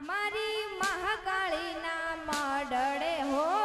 મારી મહાકાળીના મડળે હો